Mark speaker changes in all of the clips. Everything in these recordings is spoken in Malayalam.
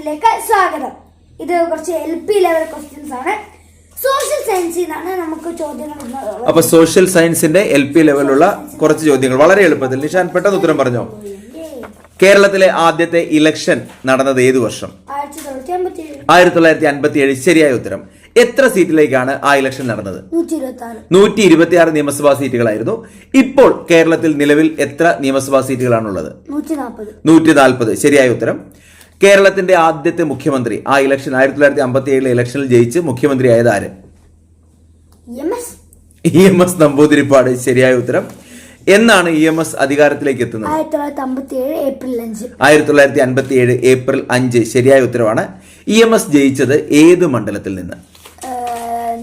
Speaker 1: ചാനലിലേക്ക് സ്വാഗതം. ഇത് കുറച്ച് എൽ പി ലെവൽ ക്വസ്റ്റ്യൻസ് ആണ്. സോഷ്യൽ സയൻസിൽ നിന്നാണ് നമുക്ക് ചോദ്യങ്ങൾ
Speaker 2: അപ്പൊ സോഷ്യൽ സയൻസിന്റെ എൽ പി ലെവലുള്ള കുറച്ച് ചോദ്യങ്ങൾ. വളരെ എളുപ്പത്തിൽ. നിഷാൻ പെട്ടെന്ന് ഉത്തരം പറഞ്ഞോ? കേരളത്തിലെ ആദ്യത്തെ ഇലക്ഷൻ നടന്നത് ഏത് വർഷം?
Speaker 1: ആയിരത്തി തൊള്ളായിരത്തി അമ്പത്തി ഏഴ്
Speaker 2: അൻപത്തി ഏഴ് ശരിയായ ഉത്തരം. എത്ര സീറ്റിലേക്കാണ് ആ ഇലക്ഷൻ നടന്നത്?
Speaker 1: നൂറ്റി ഇരുപത്തി ആറ്
Speaker 2: നിയമസഭാ സീറ്റുകളായിരുന്നു. ഇപ്പോൾ കേരളത്തിൽ നിലവിൽ എത്ര നിയമസഭാ സീറ്റുകളാണുള്ളത്?
Speaker 1: നൂറ്റി നാൽപ്പത്
Speaker 2: ശരിയായ ഉത്തരം. കേരളത്തിന്റെ ആദ്യത്തെ മുഖ്യമന്ത്രി. ആ ഇലക്ഷൻ ആയിരത്തി തൊള്ളായിരത്തി അമ്പത്തി ഏഴിലെ ഇലക്ഷനിൽ ജയിച്ച് മുഖ്യമന്ത്രിയായത് ആര് ഇ എം എസ് നമ്പൂതിരിപ്പാട്. ശരിയായ ഉത്തരം. എന്നാണ് ഇ എം എസ് അധികാരത്തിലേക്ക് എത്തുന്നത്?
Speaker 1: ആയിരത്തി തൊള്ളായിരത്തി അമ്പത്തി ഏഴ് ഏപ്രിൽ അഞ്ച്.
Speaker 2: ആയിരത്തി തൊള്ളായിരത്തി അൻപത്തി ഏഴ് ഏപ്രിൽ അഞ്ച്. ശരിയായ ഉത്തരവാണ് ഇ എം എസ് ജയിച്ചത് ഏത് മണ്ഡലത്തിൽ നിന്ന്?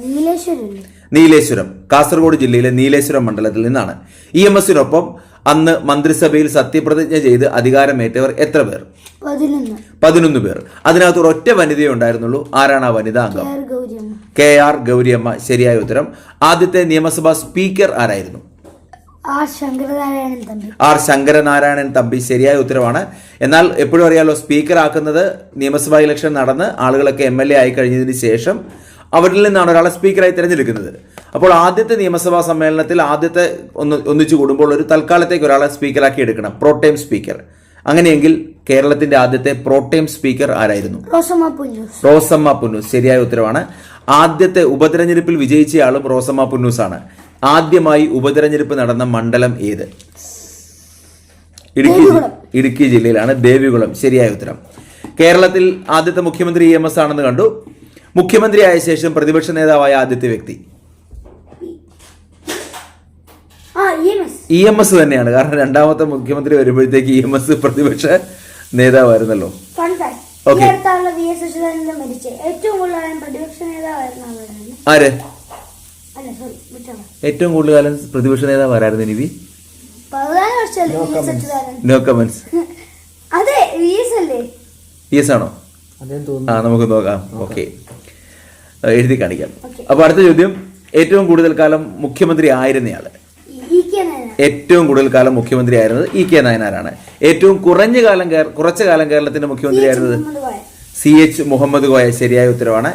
Speaker 1: നീലേശ്വരം
Speaker 2: നീലേശ്വരം. കാസർഗോഡ് ജില്ലയിലെ നീലേശ്വരം മണ്ഡലത്തിൽ നിന്നാണ്. ഇ എം എസിനൊപ്പം അന്ന് മന്ത്രിസഭയിൽ സത്യപ്രതിജ്ഞ ചെയ്ത് അധികാരമേറ്റവർ എത്ര പേർ?
Speaker 1: പതിനൊന്ന്.
Speaker 2: പേർ. അതിനകത്ത് ഒരൊറ്റ വനിതയെ ഉണ്ടായിരുന്നുള്ളൂ. ആരാണ് ആ വനിതാ അംഗം? K R Gouriamma. ശരിയായ ഉത്തരം. ആദ്യത്തെ നിയമസഭാ സ്പീക്കർ ആരായിരുന്നു?
Speaker 1: ആർ ശങ്കരനാരായണൻ തമ്പി.
Speaker 2: ആർ ശങ്കരനാരായണൻ തമ്പി. ശരിയായ ഉത്തരവാണ്. എന്നാൽ എപ്പോഴും അറിയാലോ സ്പീക്കർ ആക്കുന്നത് നിയമസഭാ ഇലക്ഷൻ നടന്ന് ആളുകളൊക്കെ എം എൽ എ ആയി കഴിഞ്ഞതിന് ശേഷം അവരിൽ നിന്നാണ് ഒരാളെ സ്പീക്കറായി തിരഞ്ഞെടുക്കുന്നത്. അപ്പോൾ ആദ്യത്തെ നിയമസഭാ സമ്മേളനത്തിൽ ആദ്യത്തെ ഒന്ന് ഒന്നിച്ചു കൂടുമ്പോൾ ഒരു തൽക്കാലത്തേക്ക് ഒരാളെ സ്പീക്കറാക്കി എടുക്കണം പ്രോട്ടേം സ്പീക്കർ അങ്ങനെയെങ്കിൽ കേരളത്തിന്റെ ആദ്യത്തെ പ്രോട്ടേം സ്പീക്കർ ആരായിരുന്നു?
Speaker 1: റോസമ്മ പുന്നൂസ്.
Speaker 2: ശരിയായ ഉത്തരവാണ്. ആദ്യത്തെ ഉപതെരഞ്ഞെടുപ്പിൽ വിജയിച്ചയാളും റോസമ്മ പുന്നൂസ് ആണ് ആദ്യമായി ഉപതെരഞ്ഞെടുപ്പ് നടന്ന മണ്ഡലം ഏത്? ഇടുക്കി ഇടുക്കി ജില്ലയിലാണ്. ദേവികുളം ശരിയായ ഉത്തരം. കേരളത്തിൽ ആദ്യത്തെ മുഖ്യമന്ത്രി ഇ എം എസ് ആണെന്ന് കണ്ടു. മുഖ്യമന്ത്രിയായ ശേഷം പ്രതിപക്ഷ നേതാവായ ആദ്യത്തെ വ്യക്തി
Speaker 1: ആ ഇ എം എസ്
Speaker 2: തന്നെയാണ്. കാരണം രണ്ടാമത്തെ മുഖ്യമന്ത്രി വരുമ്പോഴത്തേക്ക് ഇ എം എസ് പ്രതിപക്ഷ നേതാവായിരുന്നല്ലോ. ആര്?
Speaker 1: അല്ല സോറി വിട്ടോളാം.
Speaker 2: ഏറ്റവും കൂടുതൽ കാലം പ്രതിപക്ഷ നേതാവ് ആരായിരുന്നു നിവി നോ കമന്റ്സ്
Speaker 1: അതെ വി എസ്
Speaker 2: ആണോ? ആ നമുക്ക് നോക്കാം. ഓക്കെ എഴുതി കാണിക്കാം. അപ്പൊ അടുത്ത ചോദ്യം. ഏറ്റവും കൂടുതൽ കാലം മുഖ്യമന്ത്രി
Speaker 1: ആയിരുന്നയാൾ?
Speaker 2: ഏറ്റവും കൂടുതൽ കാലം മുഖ്യമന്ത്രി ആയിരുന്നത് ഇ കെ നായനാരാണ്. ഏറ്റവും കുറഞ്ഞ കാലം കുറച്ച് കാലം കേരളത്തിന്റെ മുഖ്യമന്ത്രി ആയിരുന്നത്
Speaker 1: മുഹമ്മദ് കോയ
Speaker 2: സി എച്ച് മുഹമ്മദ് കോയ. ശരിയായ ഉത്തരവാണ്.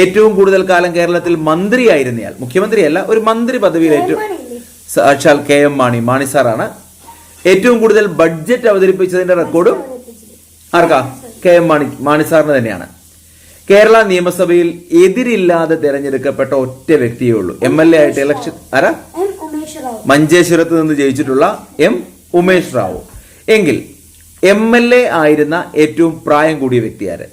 Speaker 2: ഏറ്റവും കൂടുതൽ കാലം കേരളത്തിൽ മന്ത്രിയായിരുന്നയാൾ. മുഖ്യമന്ത്രിയല്ല ഒരു മന്ത്രി പദവിയിൽ ഏറ്റവും? സാക്ഷാൽ കെ എം മാണി മാണി സാറാണ്. ഏറ്റവും കൂടുതൽ ബഡ്ജറ്റ് അവതരിപ്പിച്ചതിന്റെ റെക്കോർഡും ആർക്കാ? കെ എം മാണി മാണി സാറിന് തന്നെയാണ്. കേരള നിയമസഭയിൽ എതിരില്ലാതെ തെരഞ്ഞെടുക്കപ്പെട്ട ഒറ്റ വ്യക്തിയേ ഉള്ളൂ. എം എൽ എ ആയിട്ട് ഇലക്ഷൻ ആരാ? മഞ്ചേശ്വരത്ത് നിന്ന് ജയിച്ചിട്ടുള്ള എം ഉമേഷ് റാവു. എങ്കിൽ എം എൽ എ ആയിരുന്ന ഏറ്റവും പ്രായം കൂടിയ വ്യക്തി ആര്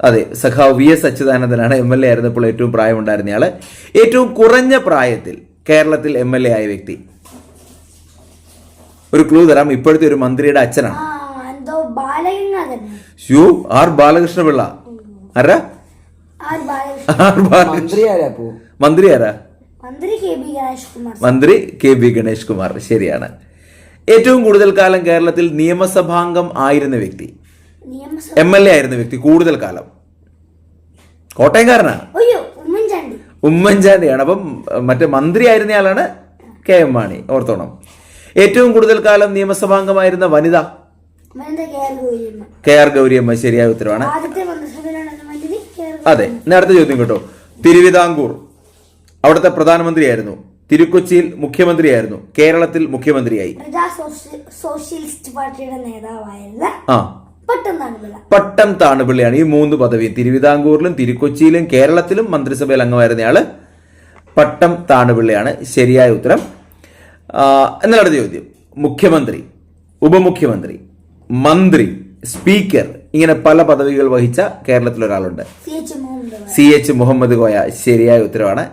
Speaker 2: അതെ സഖാവ് വി എസ് അച്യുതാനന്ദനാണ് എം എൽ എ ആയിരുന്നപ്പോൾ ഏറ്റവും പ്രായമുണ്ടായിരുന്നയാൾ ഏറ്റവും കുറഞ്ഞ പ്രായത്തിൽ കേരളത്തിൽ എം എൽ എ ആയ വ്യക്തി. ഒരു ക്ലൂ തരാം ഇപ്പോഴത്തെ ഒരു മന്ത്രിയുടെ അച്ഛനാണ്. ആർ ബാലകൃഷ്ണപിള്ള. ആരാ?
Speaker 3: മന്ത്രി ആരാ പോ
Speaker 2: മന്ത്രി ആരാ?
Speaker 1: മന്ത്രി കെ ബി ഗണേഷ് കുമാർ
Speaker 2: മന്ത്രി കെ ബി ഗണേഷ് ശരിയാണ്. ഏറ്റവും കൂടുതൽ കാലം കേരളത്തിൽ നിയമസഭാംഗം ആയിരുന്ന വ്യക്തി?
Speaker 1: നിയമസഭ
Speaker 2: എം എൽ എ ആയിരുന്ന വ്യക്തി കൂടുതൽ കാലം?
Speaker 1: ഉമ്മൻചാണ്ടി.
Speaker 2: ഉമ്മൻചാണ്ടിയാണ്. അപ്പം മറ്റേ മന്ത്രി ആയിരുന്നയാളാണ് കെ എം മാണി ഓർത്തോണം. ഏറ്റവും കൂടുതൽ കാലം നിയമസഭാംഗമായിരുന്ന വനിത?
Speaker 1: K R Gouriamma.
Speaker 2: ശരിയായ ഉത്തരവാണ്
Speaker 1: ആദ്യത്തെ മന്ത്രിസഭയിലാണ് മന്ത്രി കെ ആർ
Speaker 2: അതെ നേരത്തെ അടുത്ത ചോദ്യം കേട്ടോ. തിരുവിതാംകൂർ. അവിടുത്തെ പ്രധാനമന്ത്രിയായിരുന്നു. തിരുക്കൊച്ചിയിൽ മുഖ്യമന്ത്രിയായിരുന്നു. കേരളത്തിൽ മുഖ്യമന്ത്രിയായി.
Speaker 1: സോഷ്യലിസ്റ്റ് പാർട്ടിയുടെ നേതാവായിരുന്ന
Speaker 2: പട്ടം താണുപിള്ളിയാണ് ഈ മൂന്ന് പദവി. തിരുവിതാംകൂറിലും തിരുക്കൊച്ചിയിലും കേരളത്തിലും മന്ത്രിസഭയിൽ അംഗമായിരുന്നയാൾ പട്ടം താണുപിള്ളിയാണ്. ശരിയായ ഉത്തരം. എന്നാൽ അടുത്ത ചോദ്യം. മുഖ്യമന്ത്രി ഉപമുഖ്യമന്ത്രി മന്ത്രി സ്പീക്കർ ഇങ്ങനെ പല പദവികൾ വഹിച്ച കേരളത്തിൽ ഒരാളുണ്ട്.
Speaker 1: C H Muhammad Koya.
Speaker 2: ശരിയായ ഉത്തരവാണ്.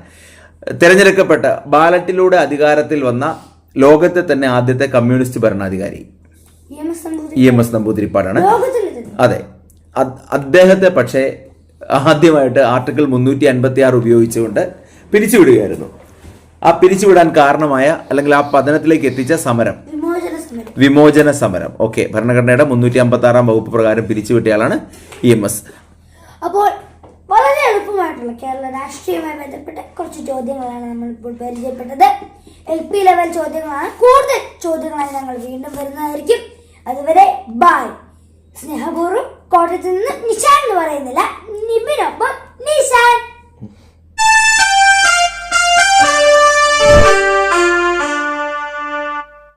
Speaker 2: തിരഞ്ഞെടുക്കപ്പെട്ട ബാലറ്റിലൂടെ അധികാരത്തിൽ വന്ന ലോകത്തെ തന്നെ ആദ്യത്തെ കമ്മ്യൂണിസ്റ്റ് ഭരണാധികാരി.
Speaker 1: ഇ എം എസ്
Speaker 2: നമ്പൂതിരിപ്പാടാണ്. അതെ. അദ്ദേഹത്തെ പക്ഷേ ആദ്യമായിട്ട് ആർട്ടിക്കിൾ മുന്നൂറ്റി അൻപത്തി ആറ് ഉപയോഗിച്ചുകൊണ്ട് പിരിച്ചുവിടുകയായിരുന്നു. ആ പിരിച്ചുവിടാൻ കാരണമായ അല്ലെങ്കിൽ ആ പതനത്തിലേക്ക് എത്തിച്ച സമരം.
Speaker 1: വിമോചന സമരം.
Speaker 2: ഓക്കെ ഭരണഘടനയുടെ മുന്നൂറ്റി അമ്പത്തി ആറാം വകുപ്പ് പ്രകാരം പിരിച്ചുവിട്ടയാളാണ് ഇ എം എസ്.
Speaker 1: അപ്പോൾ വളരെ എളുപ്പമായിട്ടുള്ള കേരള രാഷ്ട്രീയവുമായി ബന്ധപ്പെട്ട കുറച്ച് ചോദ്യങ്ങളാണ് നമ്മൾ ഇപ്പോൾ പരിചയപ്പെട്ടത്. എൽ പി ലെവൽ ചോദ്യങ്ങളാണ്. കൂടുതൽ ചോദ്യങ്ങളായി ഞങ്ങൾ വീണ്ടും വരുന്നതായിരിക്കും. അതുവരെ ബായ് സ്നേഹപൂർവം കോട്ടയത്ത് നിന്ന് നിഷാൻ എന്ന് പറയുന്നില്ല.